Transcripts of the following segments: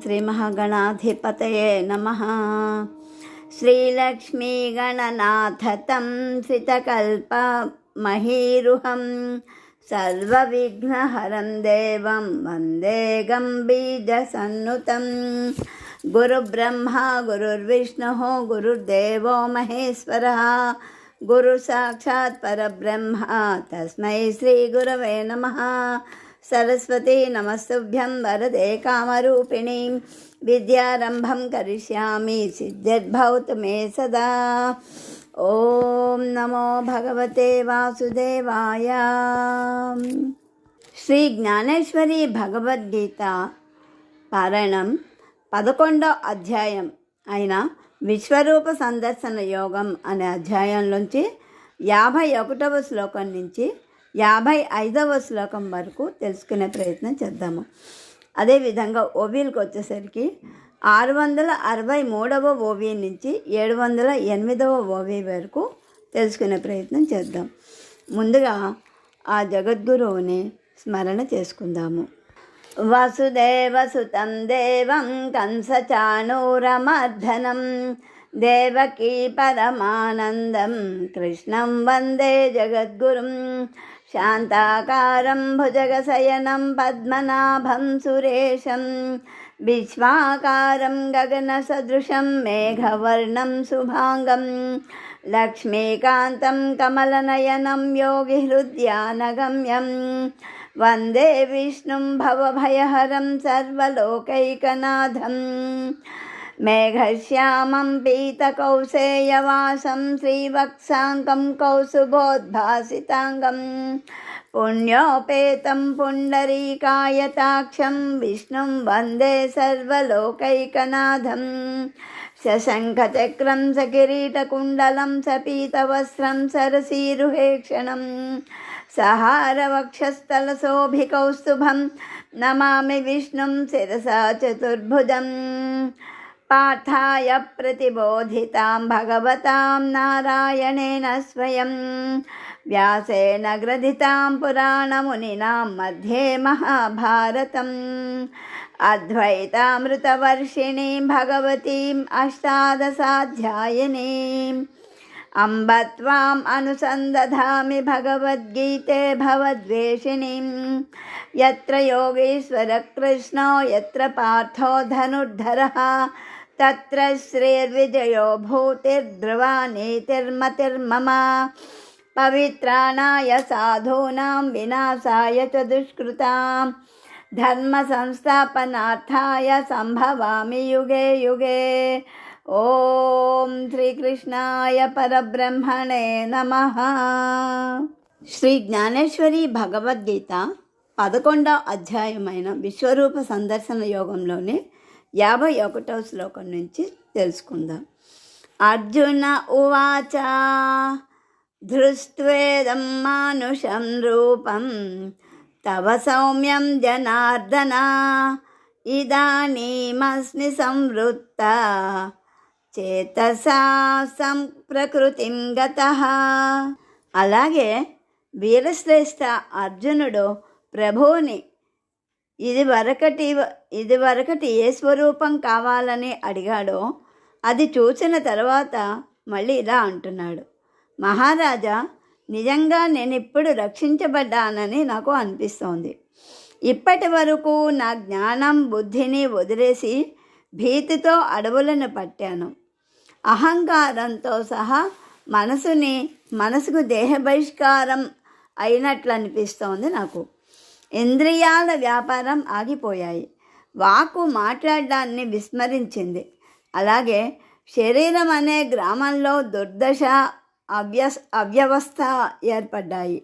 శ్రీ మహాగణాధిపతయే నమ శ్రీలక్ష్మీగణనాథతం సితకల్పమహీరుహం సర్వవిఘ్నహరం దేవం వందే గంబీజసన్నుతం గురుబ్రహ్మ గురుర్విష్ణు గురుర్దేవో మహేశ్వర గురు సాక్షాత్ పరబ్రహ్మ తస్మై శ్రీ గురవే నమ सरस्वती नमस्तुभ्यं वरदे कामरूपिणीं विद्यारम्भं करिष्यामि सिद्धिर्भवतु मे सदा ॐ नमो भगवते वासुदेवाय శ్రీ జ్ఞానేశ్వరి భగవద్గీత పారాయణం పదకొండో అధ్యాయం అయిన విశ్వరూప సందర్శన యోగం అనే అధ్యాయంలోంచి యాభై ఒకటవ శ్లోకం నుంచి యాభై ఐదవ శ్లోకం వరకు తెలుసుకునే ప్రయత్నం చేద్దాము. అదేవిధంగా ఓవీలకు వచ్చేసరికి ఆరు వందల అరవై మూడవ ఓవీ నుంచి ఏడు వందల ఎనిమిదవ ఓవీ వరకు తెలుసుకునే ప్రయత్నం చేద్దాం. ముందుగా ఆ జగద్గురువుని స్మరణ చేసుకుందాము. వసుదేవసుతం దేవం కంసచాణూరమర్ధనం దేవకీ పరమానందం కృష్ణం వందే జగద్గురుం. शान्ताकारं भुजगशयनं पद्मनाभं सुरेशं, विश्वाकारं गगनसदृशं मेघवर्णं शुभाङ्गं, लक्ष्मीकान्तं कमलनयनं योगिहृद्यानगम्यं, वंदे विष्णुं भवभयहरं सर्वलोकैकनाथम्। मेघश्यामं पीतकौसेयवासं श्रीवत्साङ्गं कौसुभोद्भासिताङ्गं पुण्योपेतं पुण्डरीकायताक्षं विष्णुं वंदे सर्वलोकैकनाथं सशङ्खचक्रं सकिरीटकुण्डलं सपीतवस्त्रं सरसीरुहेक्षणम् सहारवक्षस्थलशोभिकौस्तुभं नमामि विष्णुं शिरसा चतुर्भुजम् पार्थाय प्रतिबोधितां भगवतां नारायणेन स्वयं। व्यासेन ग्रथितां पुराणमुनिनां मध्ये महाभारतम्। अद्वैतामृतवर्षिणीं भगवतीम् अष्टादशाध्यायिनीम् अम्ब त्वाम् अनुसन्दधामि भगवद्गीते भवद्वेषिणीं। यत्र योगीश्वरकृष्णो, यत्र पार्थो धनुर्धरः। తత్ర శ్రేర్విజయో భూతిర్ధ్రువానేతిర్మతిర్మమ. పవిత్రాణాయ సాధూనాం వినాశాయ చ దుష్కృతాం. ధర్మ సంస్థాపనార్థాయ సంభవామి యుగే యుగే. ఓం శ్రీకృష్ణాయ పరబ్రహ్మణే నమ. శ్రీ జ్ఞానేశ్వరి భగవద్గీత పదకొండవ అధ్యాయమైన విశ్వరూప సందర్శన యోగంలోనే యాభై ఒకటవ శ్లోకం నుంచి తెలుసుకుందాం. అర్జున ఉవాచ ధృష్వేదం మానుషం రూపం తవ సౌమ్యం జనార్దన ఇదానీమస్మి సంవృత్త చేతసా సంప్రకృతిం గత. అలాగే వీరశ్రేష్ఠ అర్జునుడు ప్రభువుని ఇది వరకటి ఇది వరకటి ఏ స్వరూపం కావాలని అడిగాడో అది చూసిన తర్వాత మళ్ళీ ఇలా అంటున్నాడు. మహారాజా నిజంగా నేను ఇప్పుడు రక్షించబడ్డానని నాకు అనిపిస్తోంది. ఇప్పటి వరకు నా జ్ఞానం బుద్ధిని వదిలేసి భీతితో అడవులను పట్టాను. అహంకారంతో సహా మనసుని మనసుకు దేహ బహిష్కారం అయినట్లు అనిపిస్తోంది నాకు. ఇంద్రియాల వ్యాపారం ఆగిపోయాయి. వాకు మాట్లాడడాన్ని విస్మరించింది. అలాగే శరీరం అనే గ్రామంలో దుర్దశ అవ్యస్ అవ్యవస్థ ఏర్పడ్డాయి.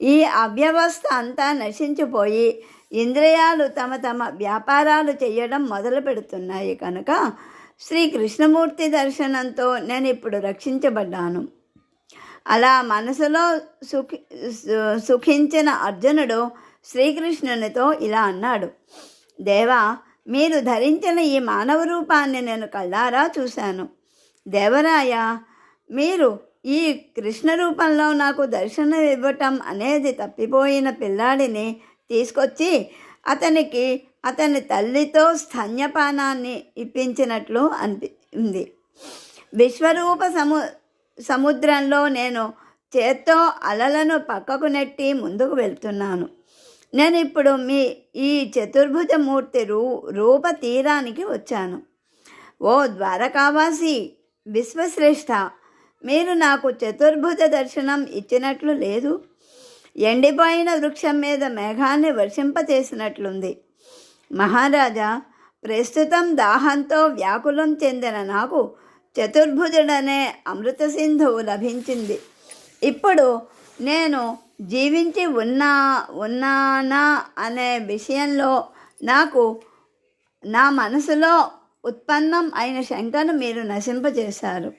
ఈ అవ్యవస్థ అంతా నశించిపోయి ఇంద్రియాలు తమ తమ వ్యాపారాలు చేయడం మొదలు పెడుతున్నాయి కనుక శ్రీ కృష్ణమూర్తి దర్శనంతో నేను ఇప్పుడు రక్షించబడ్డాను. అలా మనసులో సుఖి సు- సుఖించిన అర్జునుడు శ్రీకృష్ణునితో ఇలా అన్నాడు. దేవా మీరు ధరించిన ఈ మానవ రూపాన్ని నేను కళ్ళారా చూశాను. దేవరాయ మీరు ఈ కృష్ణ రూపంలో నాకు దర్శనం ఇవ్వటం అనేది తప్పిపోయిన పిల్లాడిని తీసుకొచ్చి అతనికి అతని తల్లితో స్తన్యపానాన్ని ఇప్పించినట్లు అనిపి ఉంది. విశ్వరూప సము సముద్రంలో నేను చేత్తో అలలను పక్కకు నెట్టి ముందుకు వెళ్తున్నాను. నేను ఇప్పుడు మీ ఈ చతుర్భుజమూర్తి రూ రూప తీరానికి వచ్చాను. ఓ ద్వారకావాసి విశ్వశ్రేష్ఠ మీరు నాకు చతుర్భుజ దర్శనం ఇచ్చినట్లు లేదు. ఎండిపోయిన వృక్షం మీద మేఘాన్ని వర్షింపచేసినట్లుంది. మహారాజా ప్రస్తుతం దాహంతో వ్యాకులం చెందిన నాకు చతుర్భుజుడనే అమృత సింధువు లభించింది. ఇప్పుడు నేను జీవించి ఉన్నా ఉన్నానా అనే విషయంలో నాకు నా మనసులో ఉత్పన్నం అయిన శంకను మీరు నశింపజేశారు.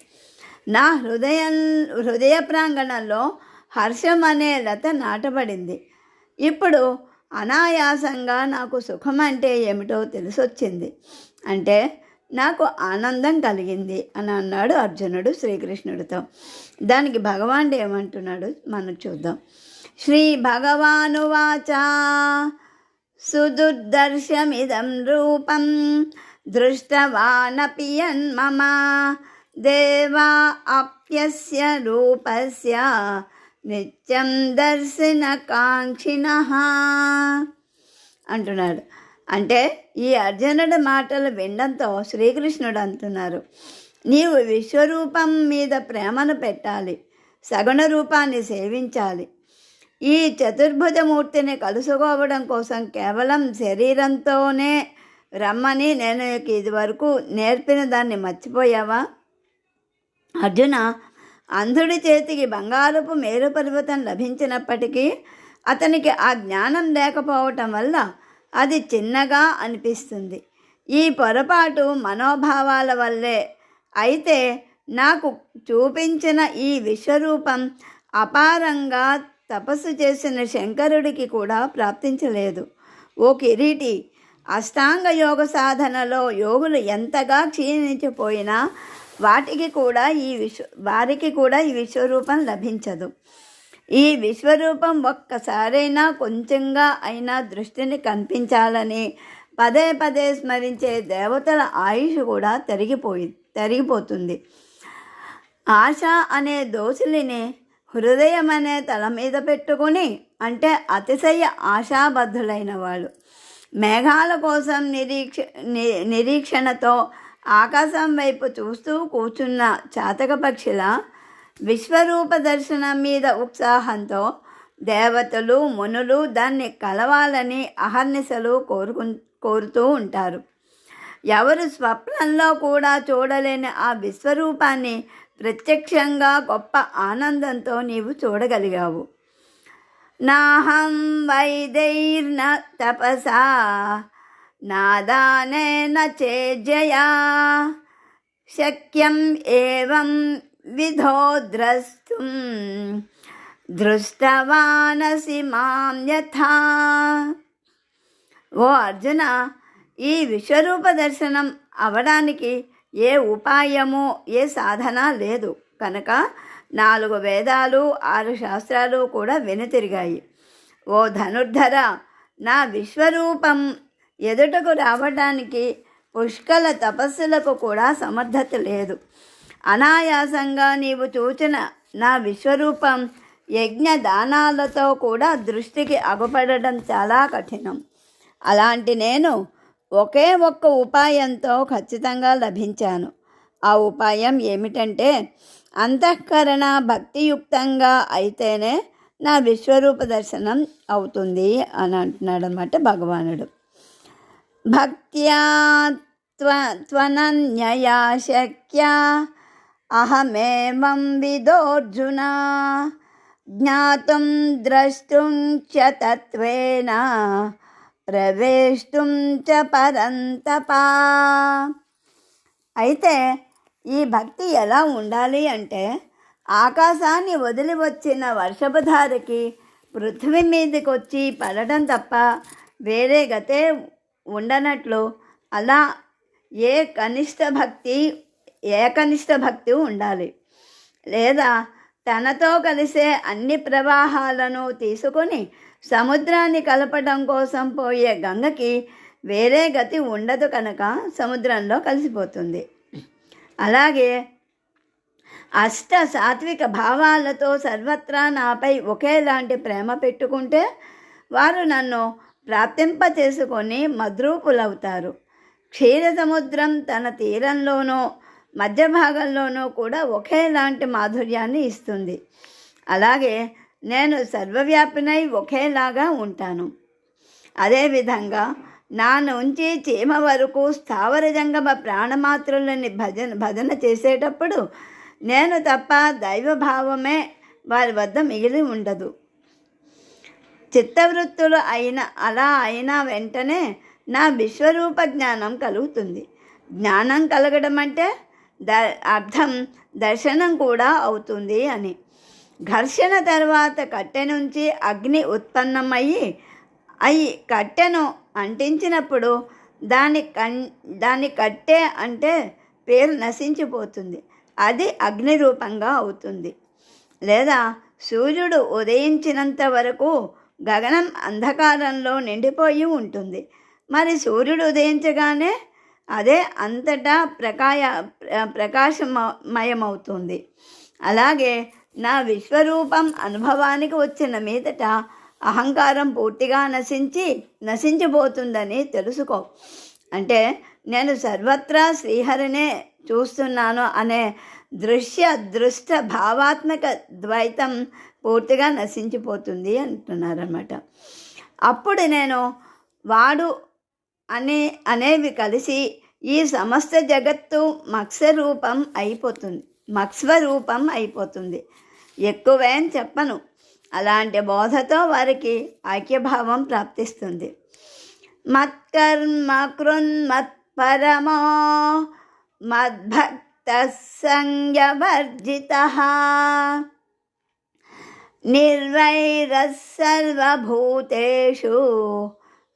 నా హృదయం హృదయ ప్రాంగణంలో హర్షం అనే లత నాటబడింది. ఇప్పుడు అనాయాసంగా నాకు సుఖం అంటే ఏమిటో తెలిసొచ్చింది. అంటే నాకు ఆనందం కలిగింది అని అన్నాడు అర్జునుడు శ్రీకృష్ణుడితో. దానికి భగవానుడు ఏమంటున్నాడు? మనం చూద్దాం. శ్రీ భగవానువాచ సుదుర్దర్శమిదం రూపం దృష్టవానపి యన్మమ దేవా అప్యస్య రూపస్య నిత్యం దర్శన కాంక్షిణ అంటున్నాడు. అంటే ఈ అర్జునుడి మాటలు వినడంతో శ్రీకృష్ణుడు అంటున్నారు. నీవు విశ్వరూపం మీద ప్రేమను పెట్టాలి సగుణ రూపాన్ని సేవించాలి. ఈ చతుర్భుజమూర్తిని కలుసుకోవడం కోసం కేవలం శరీరంతోనే రమ్మని నేను నీకు ఇదివరకు నేర్పిన దాన్ని మర్చిపోయావా? అర్జున అంధుడి చేతికి బంగారపు మేరు పర్వతం లభించినప్పటికీ అతనికి ఆ జ్ఞానం లేకపోవటం వల్ల అది చిన్నగా అనిపిస్తుంది. ఈ పొరపాటు మనోభావాల వల్లే. అయితే నాకు చూపించిన ఈ విశ్వరూపం అపారంగా తపస్సు చేసిన శంకరుడికి కూడా ప్రాప్తించలేదు. ఓ కిరీటి అష్టాంగ యోగ సాధనలో యోగులు ఎంతగా క్షీణించిపోయినా వాటికి కూడా ఈ విశ్వ వారికి కూడా ఈ విశ్వరూపం లభించదు. ఈ విశ్వరూపం ఒక్కసారైనా కొంచెంగా అయినా దృష్టిని కనిపించాలని పదే పదే స్మరించే దేవతల ఆయుష్ కూడా తరిగిపోయి తరిగిపోతుంది. ఆశ అనే దోసులిని హృదయం అనే తల మీద పెట్టుకుని అంటే అతిశయ ఆశాబద్ధులైన వాళ్ళు. మేఘాల కోసం నిరీక్ష ని నిరీక్షణతో ఆకాశం వైపు చూస్తూ కూర్చున్న చాతక పక్షిలా విశ్వరూప దర్శనం మీద ఉత్సాహంతో దేవతలు మునులు దాన్ని కలవాలని అహర్నిశలు కోరుకు కోరుతూ ఉంటారు. ఎవరు స్వప్నంలో కూడా చూడలేని ఆ విశ్వరూపాన్ని ప్రత్యక్షంగా గొప్ప ఆనందంతో నీవు చూడగలిగావు. నాహం వైదైర్న తపసా నాదానేన చేజయా శక్యం ఏవం విధో ద్రస్తుం దృష్టవానసి మాం యథా ఓ అర్జున ఈ విశ్వరూప దర్శనం అవడానికి ఏ ఉపాయము ఏ సాధన లేదు. కనుక నాలుగు వేదాలు ఆరు శాస్త్రాలు కూడా వెనుతిరిగాయి. ఓ ధనుర్ధర నా విశ్వరూపం ఎదుటకు రావడానికి పుష్కల తపస్సులకు కూడా సమర్థత లేదు. అనాయాసంగా నీవు చూచిన నా విశ్వరూపం యజ్ఞ దానాలతో కూడా దృష్టికి అగుపడడం చాలా కఠినం. అలాంటి నేను ఒకే ఒక్క ఉపాయంతో ఖచ్చితంగా లభించాను. ఆ ఉపాయం ఏమిటంటే అంతఃకరణ భక్తియుక్తంగా అయితేనే నా విశ్వరూప దర్శనం అవుతుంది అని అంటున్నాడు అనమాట భగవానుడు. భక్త్యా త్వ త్వనన్యయా శక్య అహమేమం విదోర్జున జ్ఞాతుం ద్రష్టుం చ తత్వేన ప్రవేష్టుం చ పరంతపా. అయితే ఈ భక్తి ఎలా ఉండాలి అంటే ఆకాశాన్ని వదిలి వచ్చిన వర్షపుధారకి పృథ్వీ మీదకి వచ్చి పడటం తప్ప వేరే గతే ఉండనట్లు అలా ఏ కనిష్ట భక్తి ఏకనిష్ట భక్తి ఉండాలి. లేదా తనతో కలిసే అన్ని ప్రవాహాలను తీసుకొని సముద్రాన్ని కలపడం కోసం పోయే గంగకి వేరే గతి ఉండదు కనుక సముద్రంలో కలిసిపోతుంది. అలాగే అష్ట సాత్విక భావాలతో సర్వత్రా నాపై ఒకేలాంటి ప్రేమ పెట్టుకుంటే వారు నన్ను ప్రాప్తింప చేసుకొని మద్రూపులవుతారు. క్షీర సముద్రం తన తీరంలోనూ మధ్య భాగంలోనూ కూడా ఒకేలాంటి మాధుర్యాన్ని ఇస్తుంది. అలాగే నేను సర్వవ్యాపినై ఒకేలాగా ఉంటాను. అదేవిధంగా నా నుంచి చీమ వరకు స్థావర జంగమ ప్రాణమాత్రులని భజన భజన చేసేటప్పుడు నేను తప్ప దైవభావమే వారి వద్ద మిగిలి ఉండదు. చిత్తవృత్తులు అయిన అలా అయిన వెంటనే నా విశ్వరూప జ్ఞానం కలుగుతుంది. జ్ఞానం కలగడం అంటే ద అర్థం దర్శనం కూడా అవుతుంది అని. ఘర్షణ తర్వాత కట్టె నుంచి అగ్ని ఉత్పన్నమయ్యి అయి కట్టెను అంటించినప్పుడు దాని కన్ దాని కట్టె అంటే పేరు నశించిపోతుంది. అది అగ్ని రూపంగా అవుతుంది. లేదా సూర్యుడు ఉదయించినంత వరకు గగనం అంధకారంలో నిండిపోయి ఉంటుంది. మరి సూర్యుడు ఉదయించగానే అదే అంతటా ప్రకాయ ప్రకాశమయమవుతుంది అలాగే నా విశ్వరూపం అనుభవానికి వచ్చిన మీదట అహంకారం పూర్తిగా నశించి నశించిపోతుందని తెలుసుకో. అంటే నేను సర్వత్రా శ్రీహరినే చూస్తున్నాను అనే దృశ్య దృష్ట భావాత్మక ద్వైతం పూర్తిగా నశించిపోతుంది అంటున్నారన్నమాట. అప్పుడు నేను వాడు అనే అనేవి కలిసి ఈ సమస్త జగత్తు మత్స్యరూపం అయిపోతుంది మక్స్వరూపం అయిపోతుంది. ఎక్కువేం చెప్పను. అలాంటి బోధతో వారికి ఐక్యభావం ప్రాప్తిస్తుంది. మత్కర్మ కృన్మత్పరమో మద్భక్త సంయవర్జిత నిర్వైరः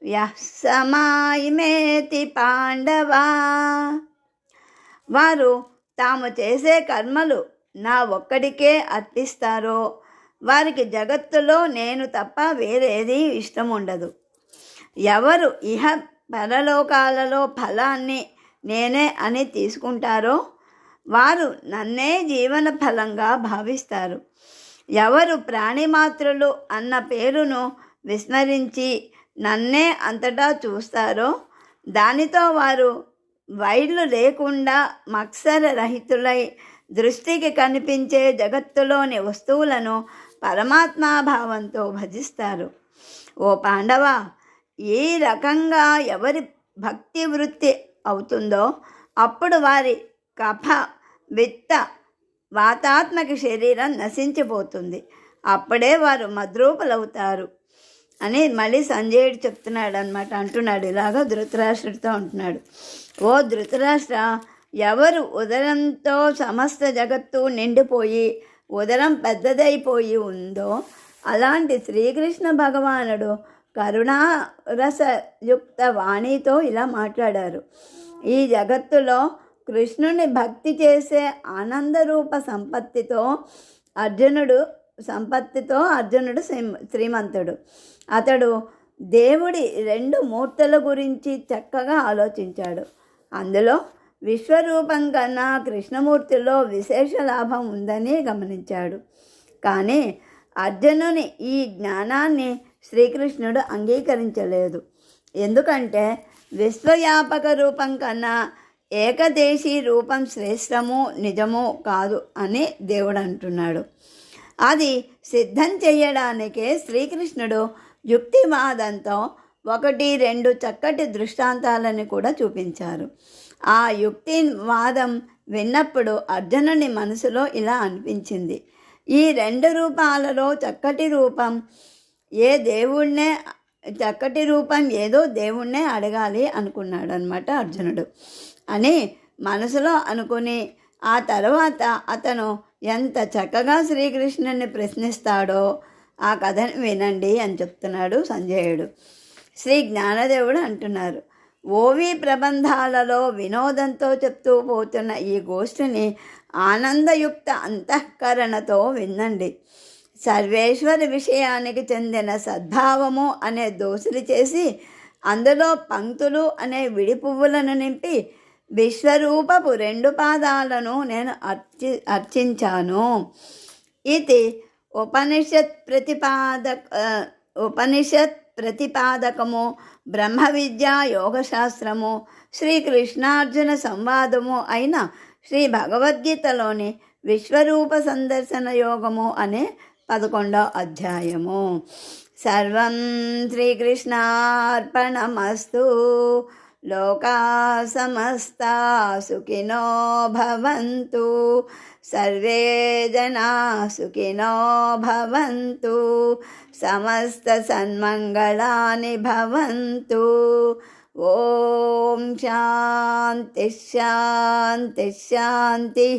సర్వభూతేషు సమాయిమేతి పాండవా? వారు తాము చేసే కర్మలు నా ఒక్కడికే అర్పిస్తారో? వారికి జగత్తులో నేను తప్ప వేరేది ఇష్టం ఉండదు ఎవరు ఇహ పరలోకాలలో ఫలాన్ని నేనే అని తీసుకుంటారో? వారు నన్నే జీవన ఫలంగా భావిస్తారు. ఎవరు ప్రాణిమాత్రులు అన్న పేరును విస్మరించి నన్నే అంతటా చూస్తారో? దానితో వారు వైర్లు లేకుండా మత్సర రహితులై దృష్టికి కనిపించే జగత్తులోని వస్తువులను పరమాత్మాభావంతో భజిస్తారు. ఓ పాండవ ఈ రకంగా ఎవరి భక్తి వృత్తి అవుతుందో అప్పుడు వారి కఫ విత్త వాతాత్మక శరీరం నశించిపోతుంది. అప్పుడే వారు మద్రూపులవుతారు. అని మళ్ళీ సంజయుడు చెప్తున్నాడు అనమాట అంటున్నాడు ఇలాగ ధృతరాష్ట్రుడితో అంటున్నాడు ఓ ధృతరాష్ట్ర ఎవరు ఉదరంతో సమస్త జగత్తు నిండిపోయి ఉదరం పెద్దదైపోయి ఉందో అలాంటి శ్రీకృష్ణ భగవానుడు కరుణారసయుక్త వాణితో ఇలా మాట్లాడారు. ఈ జగత్తులో కృష్ణుని భక్తి చేసే ఆనందరూప సంపత్తితో అర్జునుడు సంపత్తితో అర్జునుడు శ్రీమంతుడు. అతడు దేవుడి రెండు మూర్తుల గురించి చక్కగా ఆలోచించాడు. అందులో విశ్వరూపం కన్నా కృష్ణమూర్తిలో విశేష లాభం ఉందని గమనించాడు. కానీ అర్జునుని ఈ జ్ఞానాన్ని శ్రీకృష్ణుడు అంగీకరించలేదు. ఎందుకంటే విశ్వవ్యాపక రూపం కన్నా ఏకదేశీ రూపం శ్రేష్టము నిజము కాదు అని దేవుడు అంటున్నాడు. అది సిద్ధం చేయడానికే శ్రీకృష్ణుడు యుక్తివాదంతో ఒకటి రెండు చక్కటి దృష్టాంతాలను కూడా చూపించారు. ఆ యుక్తి వాదం విన్నప్పుడు అర్జునుని మనసులో ఇలా అనిపించింది. ఈ రెండు రూపాలలో చక్కటి రూపం ఏ దేవుణ్ణే చక్కటి రూపం ఏదో దేవుణ్ణే అడగాలి అనుకున్నాడు అనమాట అర్జునుడు. అని మనసులో అనుకుని ఆ తర్వాత అతను ఎంత చక్కగా శ్రీకృష్ణుని ప్రశ్నిస్తాడో ఆ కథను వినండి అని చెప్తున్నాడు సంజయుడు. శ్రీ జ్ఞానదేవుడు అంటున్నారు ఓవి ప్రబంధాలలో వినోదంతో చెప్తూ పోతున్న ఈ గోష్ఠిని ఆనందయుక్త అంతఃకరణతో వినండి సర్వేశ్వర విషయానికి చెందిన సద్భావము అనే దోషులు చేసి అందులో పంక్తులు అనే విడి పువ్వులను నింపి విశ్వరూపపు రెండు పాదాలను నేను అర్చి అర్చించాను. ఇది ఉపనిషత్ ప్రతిపాదక ఉపనిషత్ ప్రతిపాదకము బ్రహ్మ విద్యా యోగశాస్త్రము శ్రీకృష్ణార్జున సంవాదము అయిన శ్రీ భగవద్గీతలోని విశ్వరూప సందర్శన యోగము అనే పదకొండవ అధ్యాయము. సర్వం శ్రీకృష్ణార్పణమస్తు లోకా సమస్త సుఖినో భవంతు. సర్వే జనా సుఖినో భవంతు. సమస్త సన్మంగళాని భవంతు. ఓం శాంతి శాంతి శాంతి.